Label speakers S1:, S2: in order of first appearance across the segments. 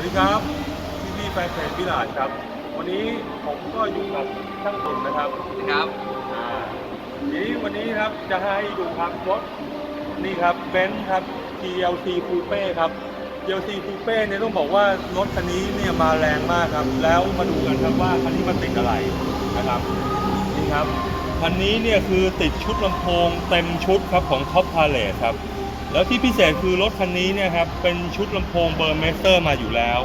S1: วัสดีครับพี่พี่ๆแฟนเพจพิลาดครับ วันนี้ผมก็อยู่กับช่างตุนนะครับ
S2: ครับ
S1: อ่าทีนี้วันนี้ครับจะให้ดูครับรถนี่ครับเบนซ์ครับ GLC Coupe ครับ GLC Coupe เนี่ยต้องบอกว่ารถคันนี้เนี่ยมาแรงมากครับ แล้วมาดูกันครับว่าคันนี้มันติดอะไรนะครับนี่ครับคันนี้เนี่ยคือติดชุดลำโพงเต็มชุดครับของ Top Palace ครับ แล้วที่พิเศษคือรถคันนี้เนี่ยครับเป็นชุดลำโพงเบอร์เมสเตอร์มาอยู่แล้ว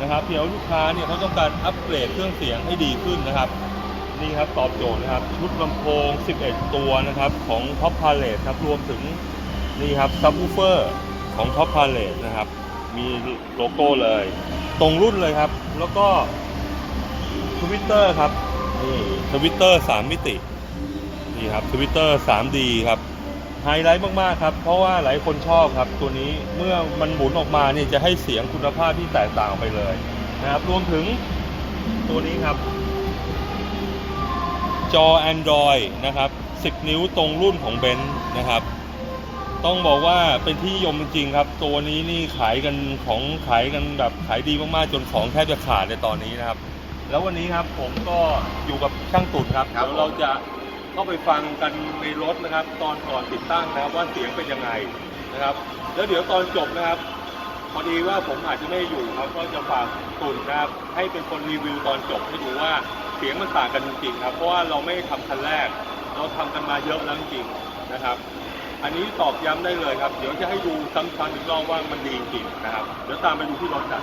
S1: นะครับเดี๋ยวลูกค้าเนี่ยเขาต้องการอัปเกรดเครื่องเสียงให้ดีขึ้นนะครับนี่ครับตอบโจทย์นะครับชุดลำโพง 11 ตัวนะครับของ Top Palace ครับรวมถึงนี่ครับซับ w ูเฟอร์ของ Top Palace นะครับมีโลโก้เลย ตรงรุ่นเลยครับ แล้วก็ทวิตเตอร์ครับนี่ทวิตเตอร์3มิตินี่ครับทวิตเตอร์ 3D ครับ ไฮไลท์มากๆครับ เพราะว่าหลายคนชอบครับ ตัวนี้เมื่อมันหมุนออกมาเนี่ยจะให้เสียงคุณภาพที่แตกต่างไปเลยนะครับ รวมถึงตัวนี้ครับ จอ Android นะครับ 10 นิ้วตรงรุ่นของเบนซ์นะครับ ต้องบอกว่าเป็นที่นิยมจริงๆครับ ตัวนี้นี่ขายกันของขายกันแบบขายดีมากๆ จนของแทบจะขาดในตอนนี้นะครับ แล้ววันนี้ครับผมก็อยู่กับช่างตุ่นครับ
S2: ครับ
S1: เดี๋ยวเราจะ เข้าไปฟังกันในรถนะครับ ตอนก่อนติดตั้งนะครับว่าเสียงเป็นยังไงนะครับ แล้วเดี๋ยวตอนจบนะครับพอดีว่าผมอาจจะไม่อยู่ครับก็จะฝากตุ่นนะครับ ให้เป็นคนรีวิวตอนจบให้ดูว่าเสียงมันต่างกันจริงๆครับเพราะว่าเราไม่ได้ทำคันแรก เราทำกันมาเยอะแล้วจริงนะครับ อันนี้ตอบย้ำได้เลยครับ เดี๋ยวจะให้ดูซ้ำๆอีกรอบว่ามันดีจริงนะครับเดี๋ยวตามไปดูที่รถกัน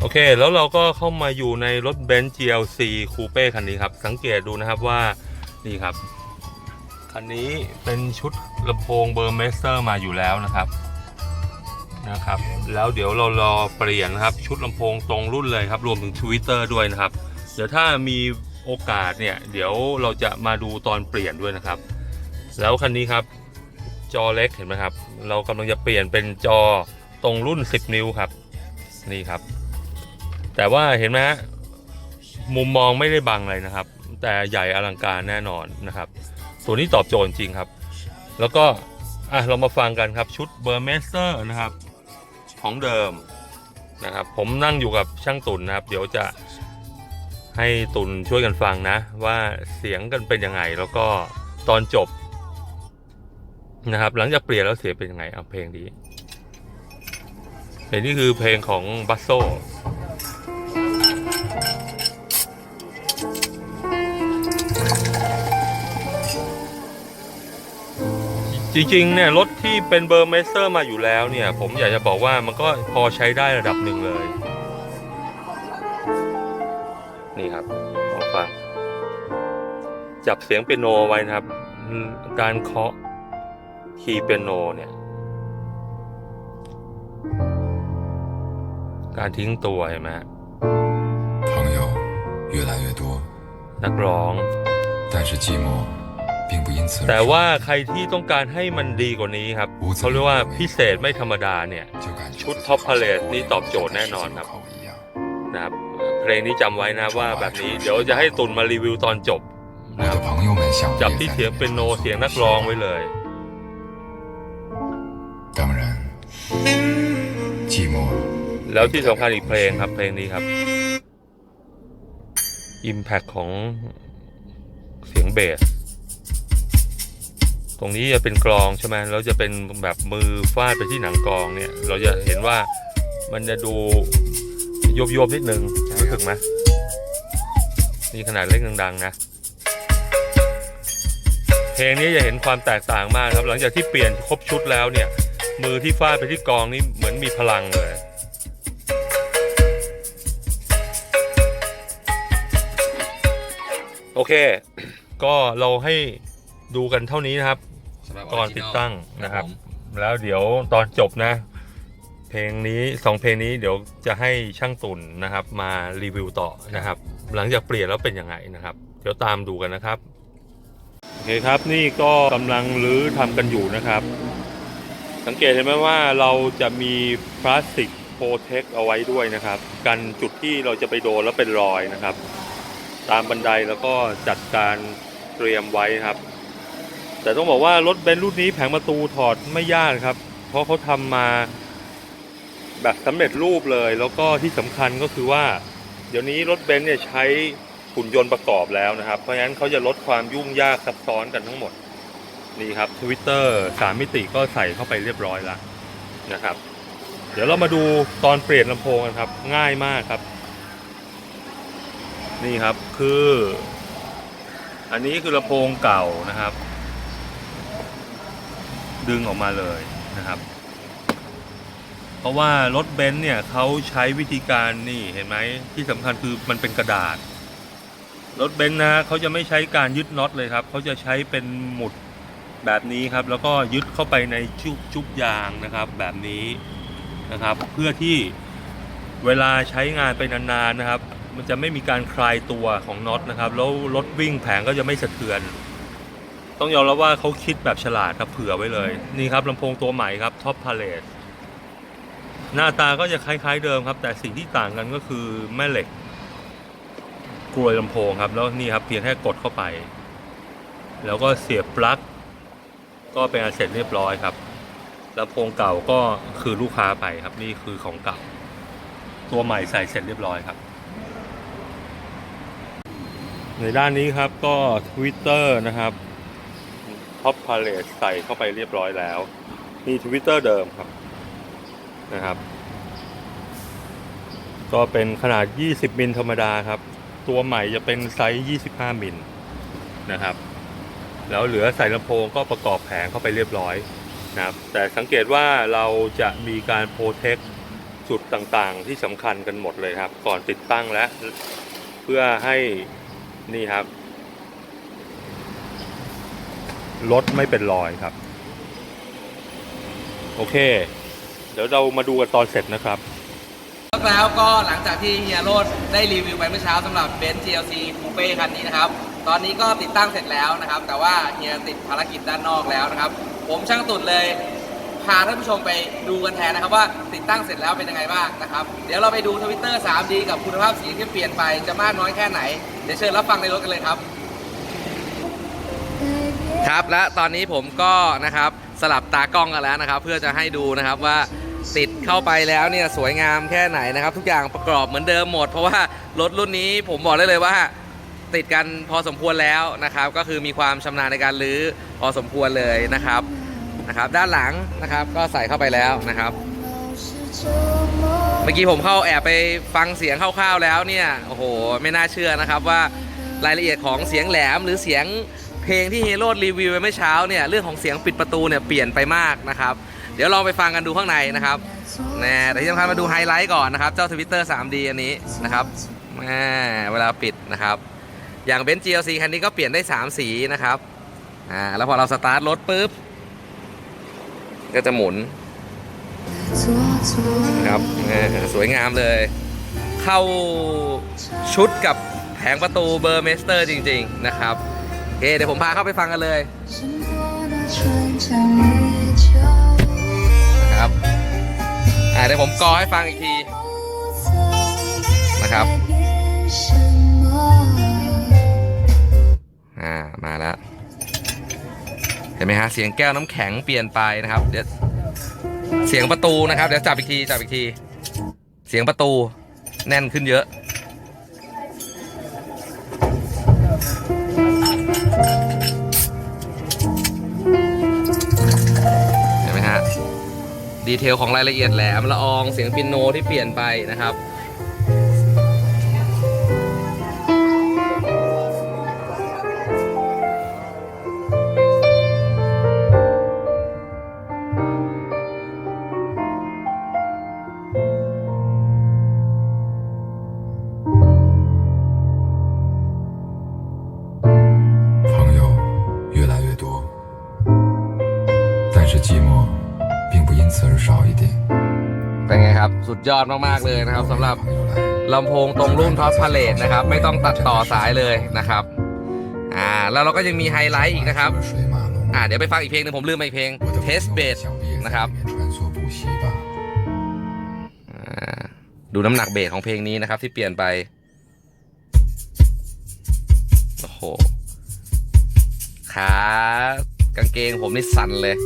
S1: โอเค แล้วเราก็เข้ามาอยู่ในรถเบนซ์ GLC Coupe คันนี้ครับ สังเกตดูนะครับว่านี่ครับ คันนี้เป็นชุดลำโพงเบอร์เมสเตอร์มาอยู่แล้วนะครับนะครับ แล้วเดี๋ยวเรารอเปลี่ยนนะครับ ชุดลำโพงตรงรุ่นเลยครับ รวมถึง Twitter ด้วยนะครับ เดี๋ยวถ้ามีโอกาสเนี่ย เดี๋ยวเราจะมาดูตอนเปลี่ยนด้วยนะครับ แล้วคันนี้ครับจอเล็กเห็นไหมครับ เรากำลังจะเปลี่ยนเป็นจอตรงรุ่น 10 นิ้วครับ นี่ครับ แต่ว่าเห็นไหมมุมมองไม่ได้บังเลยนะครับ แต่ใหญ่อลังการแน่นอนนะครับ ตัวนี้ตอบโจทย์จริงครับ แล้วก็อะเรามาฟังกันครับชุดเบอร์เมสเตอร์นะครับ ของเดิมนะครับ ผมนั่งอยู่กับช่างตุนนะครับ เดี๋ยวจะให้ตุนช่วยกันฟังนะ ว่าเสียงกันเป็นยังไง แล้วก็ตอนจบนะครับ หลังจากเปลี่ยนแล้วเสียงเป็นยังไงเอาเพลงนี้เพลงนี้คือเพลงของบัสโซ จริงๆ เนี่ยรถที่เป็นเบอร์เมสเตอร์มาอยู่แล้วเนี่ย ผมอยากจะบอกว่ามันก็พอใช้ได้ระดับหนึ่งเลย นี่ครับลองฟัง จับเสียงเปียโนไว้นะครับอืมการเคาะคีย์เปียโนเนี่ย การทิ้งตัวเห็นไหมฮะ
S3: 朋友越来越多，
S1: นักร้อง
S3: 但是寂寞并不因此而
S1: แต่ว่าใครที่ต้องการให้มันดีกว่านี้ครับเขาเรียกว่าพิเศษไม่ธรรมดาเนี่ย ชุด
S3: ท็อ
S1: ป
S3: พาเลต
S1: นี่ตอบโจทย์แน่นอนครับนะครับเพลงนี้จำไว้นะว่าแบบนี้เดี๋ยวจะให้ตุนมารีวิวตอนจบนะครับจับที่เสียงเป็นโนเสียงนักร้องไว้เลยแล้วที่สำคัญอีกเพลงครับเพลงนี้ครับ Impact ของเสียงเบส ตรงนี้จะเป็นกลองใช่ไหมแล้วจะเป็นแบบมือฟาดไปที่หนังกลองเนี่ย เราจะเห็นว่ามันจะดูโยบโยบนิดนึงรู้สึกไหมนี่ขนาดเล่นดังๆนะ เพลงนี้จะเห็นความแตกต่างมากครับ หลังจากที่เปลี่ยนครบชุดแล้วเนี่ย มือที่ฟาดไปที่กองนี่เหมือนมีพลังเลยโอเค ก็เราให้ ดูกันเท่านี้นะครับ ก่อนติดตั้งนะครับ แล้วเดี๋ยวตอนจบนะ เพลงนี้สองเพลงนี้เดี๋ยวจะให้ช่างตุนนะครับ มารีวิวต่อนะครับ หลังจากเปลี่ยนแล้วเป็นยังไงนะครับ เดี๋ยวตามดูกันนะครับโอเคครับนี่ก็กำลังรื้อทำกันอยู่นะครับ สังเกตเห็นไหมว่าเราจะมีพลาสติกโปรเทคเอาไว้ด้วยนะครับ กันจุดที่เราจะไปโดนแล้วเป็นรอยนะครับ ตามบันไดแล้วก็จัดการเตรียมไว้นะครับ แต่ต่ต้องบอกว่ารถเบนซ์รุ่นนี้แผงประตูถอดไม่ยากครับ เพราะเขาทำมาแบบสำเร็จรูปเลย แล้วก็ที่สำคัญก็คือว่า เดี๋ยวนี้รถเบนซ์เนี่ยใช้หุ่นยนต์ประกอบแล้วนะครับ เพราะฉะนั้นเขาจะลดความยุ่งยากซับซ้อนกันทั้งหมด นี่ครับทวิตเตอร์สามมิติก็ใส่เข้าไปเรียบร้อยแล้วนะครับ เดี๋ยวเรามาดูตอนเปลี่ยนลำโพงกันครับ ง่ายมากครับ นี่ครับคือ อันนี้คือลำโพงเก่านะครับ ดึงออกมาเลยนะครับ เพราะว่ารถเบนซ์เนี่ยเขาใช้วิธีการนี่เห็นไหมที่สำคัญคือมันเป็นกระดาษ รถเบนซ์นะเขาจะไม่ใช้การยึดน็อตเลยครับเขาจะใช้เป็นหมุดแบบนี้ครับ แล้วก็ยึดเข้าไปในชุบชุบยางนะครับ แบบนี้นะครับ เพื่อที่เวลาใช้งานไปนานๆนะครับ มันจะไม่มีการคลายตัวของน็อตนะครับ แล้วรถวิ่งแผงก็จะไม่สะเทือน ต้องยอมรับว่าเขาคิดแบบฉลาดครับเผื่อไว้เลย นี่ครับลำโพงตัวใหม่ครับท็อปพาเลตหน้าตาก็จะคล้าย ๆ เดิมครับ แต่สิ่งที่ต่างกันก็คือแม่เหล็กกลวยลำโพงครับ แล้วนี่ครับเพียงแค่กดเข้าไป แล้วก็เสียบปลั๊กก็เป็นอันเสร็จเรียบร้อยครับลำโพงเก่าก็คือลูกค้าไปครับนี่คือของเก่า ตัวใหม่ใส่เสร็จเรียบร้อยครับ ในด้านนี้ครับก็ Twitter นะครับ ท็อปพาเลตใส่เข้าไปเรียบร้อยแล้ว มี Twitter เดิมครับนะครับ ก็เป็นขนาด 20 มิลธรรมดาครับ ตัวใหม่จะเป็นไซส์ 25 มิลนะครับ แล้วเหลือใส่ลำโพงก็ประกอบแผงเข้าไปเรียบร้อยนะครับ แต่สังเกตว่าเราจะมีการโปรเทคจุดต่างๆ ที่สำคัญกันหมดเลยครับ ก่อนติดตั้งและเพื่อให้นี่ครับ รถไม่เป็นรอยครับ โอเค เดี๋ยวเรามาดูกันตอนเสร็จนะครับ
S2: แล้วก็หลังจากที่เฮียโรดได้รีวิวไปเมื่อเช้าสำหรับเบนซ์ GLC Coupe คันนี้นะครับ ตอนนี้ก็ติดตั้งเสร็จแล้วนะครับ แต่ว่าเฮียติดภารกิจด้านนอกแล้วนะครับ ผมช่างตุดเลยพาท่านผู้ชมไปดูกันแทนนะครับว่าติดตั้งเสร็จแล้วเป็นยังไงบ้างนะครับ เดี๋ยวเราไปดูทวิตเตอร์ 3D กับคุณภาพสีที่เปลี่ยนไปจะมากน้อยแค่ไหน เดี๋ยวเชิญรับฟังในรถกันเลยครับ ครับ และตอนนี้ผมก็นะครับสลับตากล้องกันแล้วนะครับ เพื่อจะให้ดูนะครับว่าติดเข้าไปแล้วเนี่ยสวยงามแค่ไหนนะครับ ทุกอย่างประกอบเหมือนเดิมหมด เพราะว่ารถรุ่นนี้ผมบอกได้เลยว่า ติดกันพอสมควรแล้วนะครับ ก็คือมีความชำนาญในการรื้อพอสมควรเลยนะครับนะครับด้านหลังนะครับก็ใส่เข้าไปแล้วนะครับ เมื่อกี้ผมเข้าแอบไปฟังเสียงคร่าวๆแล้วเนี่ยโอ้โหไม่น่าเชื่อนะครับว่ารายละเอียดของเสียงแหลมหรือเสียง เพลงที่เฮโรดรีวิวไปเมื่อเช้าเนี่ยเรื่องของเสียงปิดประตูเนี่ยเปลี่ยนไปมากนะครับ เดี๋ยวลองไปฟังกันดูข้างในนะครับแน่แต่ที่สำคัญมาดูไฮไลท์ก่อนนะครับ เจ้า Twitter 3D อันนี้นะครับแม่เวลาปิดนะครับ อย่างเบนซ์ GLC คันนี้ก็เปลี่ยนได้ 3 สีนะครับอ่าแล้วพอเราสตาร์ทรถปุ๊บ ก็จะหมุนนะครับสวยงามเลย เข้าชุดกับแผงประตูเบอร์เมสเตอร์จริง ๆ นะครับ เคเดี๋ยวผมพาเข้าไปฟังกันเลยนะครับอ่าเดี๋ยวผมกอให้ฟังอีกทีนะครับอ่ามาแล้วเห็นไหมฮะเสียงแก้วน้ำแข็งเปลี่ยนไปนะครับเดี๋ยวเสียงประตูนะครับ เดี๋ยวจับอีกทีจับอีกที เสียงประตูแน่นขึ้นเยอะ ดีเทลของรายละเอียดแหลมละอองเสียงปินโนที่เปลี่ยนไปนะครับ เป็นไงครับ สุดยอดมากๆเลยนะครับสำหรับลำโพงตรงรุ่นท็อปพาเลตนะครับ ไม่ต้องตัดต่อสายเลยนะครับ อ่า แล้วเราก็ยังมีไฮไลท์อีกนะครับ อ่า เดี๋ยวไปฟังอีกเพลงนึงผมลืมไปเพลง
S3: เทสเบส
S2: นะครับดูน้ำหนักเบสของเพลงนี้นะครับ ที่เปลี่ยนไป โอ้โห ขากางเกงผมนี่สั่นเลย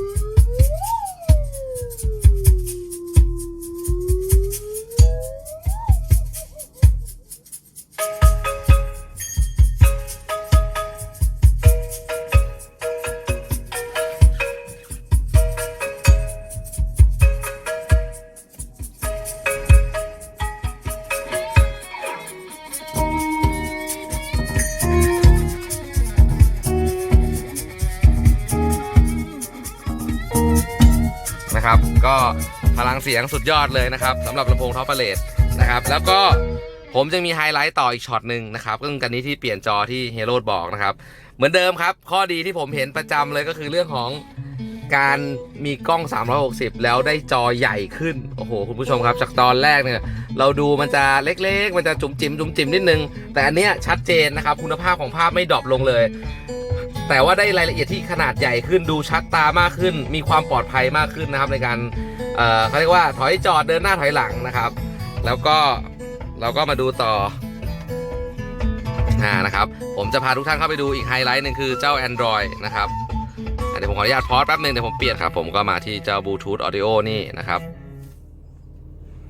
S2: นะครับ ก็พลังเสียงสุดยอดเลยนะครับสำหรับลำโพงท็อปเปเลตนะครับ แล้วก็ผมจะมีไฮไลท์ต่ออีกช็อตหนึ่งนะครับก็คือกันนี้ที่เปลี่ยนจอที่เฮโรดบอกนะครับ เหมือนเดิมครับ ข้อดีที่ผมเห็นประจำเลยก็คือเรื่องของการมีกล้อง 360 แล้วได้จอใหญ่ขึ้น โอ้โห คุณผู้ชมครับ จากตอนแรกเนี่ย เราดูมันจะเล็กๆ มันจะจุ๋มจิ๋มจุ๋มจิ๋มนิดนึง แต่อันเนี้ยชัดเจนนะครับ คุณภาพของภาพไม่ดรอปลงเลย แต่ว่าได้รายละเอียดที่ขนาดใหญ่ขึ้นดูชัดตามากขึ้น มีความปลอดภัยมากขึ้นนะครับ ในการเอ่อเขาเรียกว่าถอยจอดเดินหน้าถอยหลังนะครับ แล้วก็เราก็มาดูต่ออ่านะครับ ผมจะพาทุกท่านเข้าไปดูอีกไฮไลท์หนึ่งคือเจ้า Android นะครับเดี๋ยวผมขออนุญาตพอสแป๊บหนึงเดี๋ยวผมเปลี่ยนครับ ผมก็มาที่เจ้า Bluetooth Audio นี่นะครับ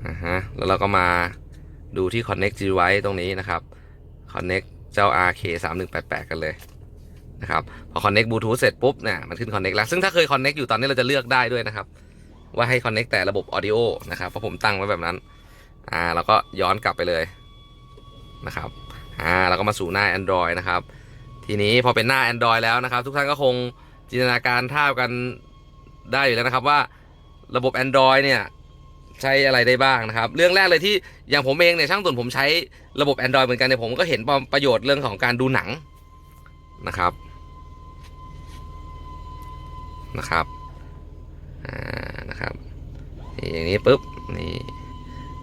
S2: อ่าฮะแล้วเราก็มาดูที่ Connect Device ตรงนี้นะครับ Connect เจ้า RK 3188 กันเลย นะครับพอ Connect Bluetooth เสร็จปุ๊บเนี่ยมันขึ้น Connect แล้ว ซึ่งถ้าเคย Connect อยู่ตอนนี้เราจะเลือกได้ด้วยนะครับ ว่าให้ Connect แต่ระบบ Audio นะครับเพราะผมตั้งไว้แบบนั้นอ่าเราก็ย้อนกลับไปเลยนะครับอ่าเราก็มาสู่หน้า Android นะครับทีนี้พอเป็นหน้า Android แล้วนะครับ ทุกท่านก็คงจินตนาการภากันได้อยู่แล้วนะครับว่าระบบ Android เนี่ยใช้อะไรได้บ้างนะครับ เรื่องแรกเลยที่อย่างผมเองเนี่ยช่างตุ่นผมใช้ระบบ Android เหมือนกันเนี่ยผมก็เห็นประโยชน์เรื่องของการดูหนังนะครับ นะครับอ่านะครับนี่อย่างนี้ปุ๊บนี่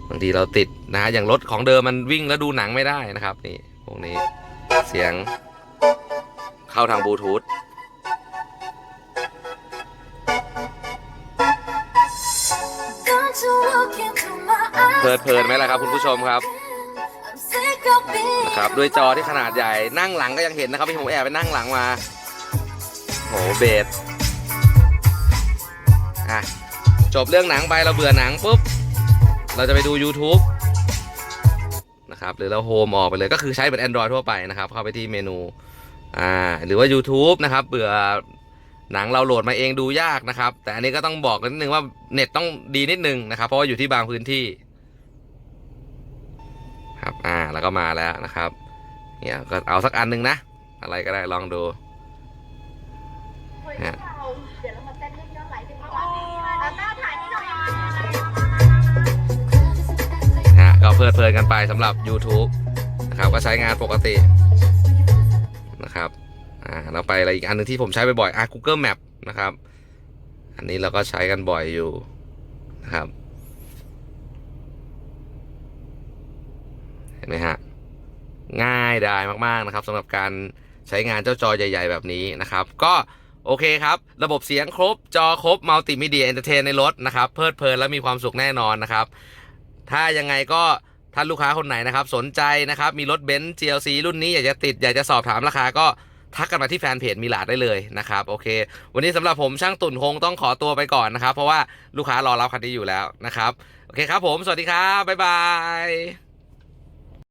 S2: บางทีเราติดนะฮะอย่างรถของเดิมมันวิ่งแล้วดูหนังไม่ได้นะครับนี่พวกนี้เสียงเข้าทางบลูทูธเพลิดเพลินไหมล่ะครับคุณผู้ชมครับนะครับด้วยจอที่ขนาดใหญ่นั่งหลังก็ยังเห็นนะครับที่ผมแอบไปนั่งหลังมาโหเบส อะจบเรื่องหนังไปเราเบื่อหนังปุ๊บ เราจะไปดู YouTube นะครับหรือเราโฮมออกไปเลยก็คือใช้เหมือน Android ทั่วไปนะครับ เข้าไปที่เมนูอ่าหรือว่า YouTube นะครับเบื่อหนังเราโหลดมาเองดูยากนะครับ แต่อันนี้ก็ต้องบอกกันนิดนึงว่าเน็ตต้องดีนิดนึงนะครับ เพราะว่าอยู่ที่บางพื้นที่ครับอ่าแล้วก็มาแล้วนะครับเนี่ยก็เอาสักอันหนึงนะ อะไรก็ได้ลองดู
S4: เดี๋ย
S2: เพลิดเพลินกันไปสำหรับ YouTube นะครับก็ใช้งานปกตินะครับอ่าเราไปอะไรอีกอันหนึงที่ผมใช้บ่อยๆอะ Google Map นะครับ อันนี้เราก็ใช้กันบ่อยอยู่นะครับ เห็นไหมฮะ ง่ายดายมากๆนะครับสำหรับการใช้งานเจ้าจอใหญ่ ๆ แบบนี้นะครับ ก็โอเคครับ ระบบเสียงครบ จอครบมัลติมีเดียเอนเตอร์เทนในรถนะครับ เพลิดเพลินและมีความสุขแน่นอนนะครับ ถ้ายังไงก็ ท่านลูกค้าคนไหนนะครับ สนใจนะครับ มีรถเบนซ์ GLC รุ่นนี้อยากจะติดอยากจะสอบถามราคาก็ทักกันมาที่แฟนเพจมิลาดได้เลยนะครับ โอเค วันนี้สำหรับผมช่างตุ่นคงต้องขอตัวไปก่อนนะครับ เพราะว่าลูกค้ารอรับคันนี้อยู่แล้วนะครับ โอเคครับผม สวัสดีครับ บ๊ายบาย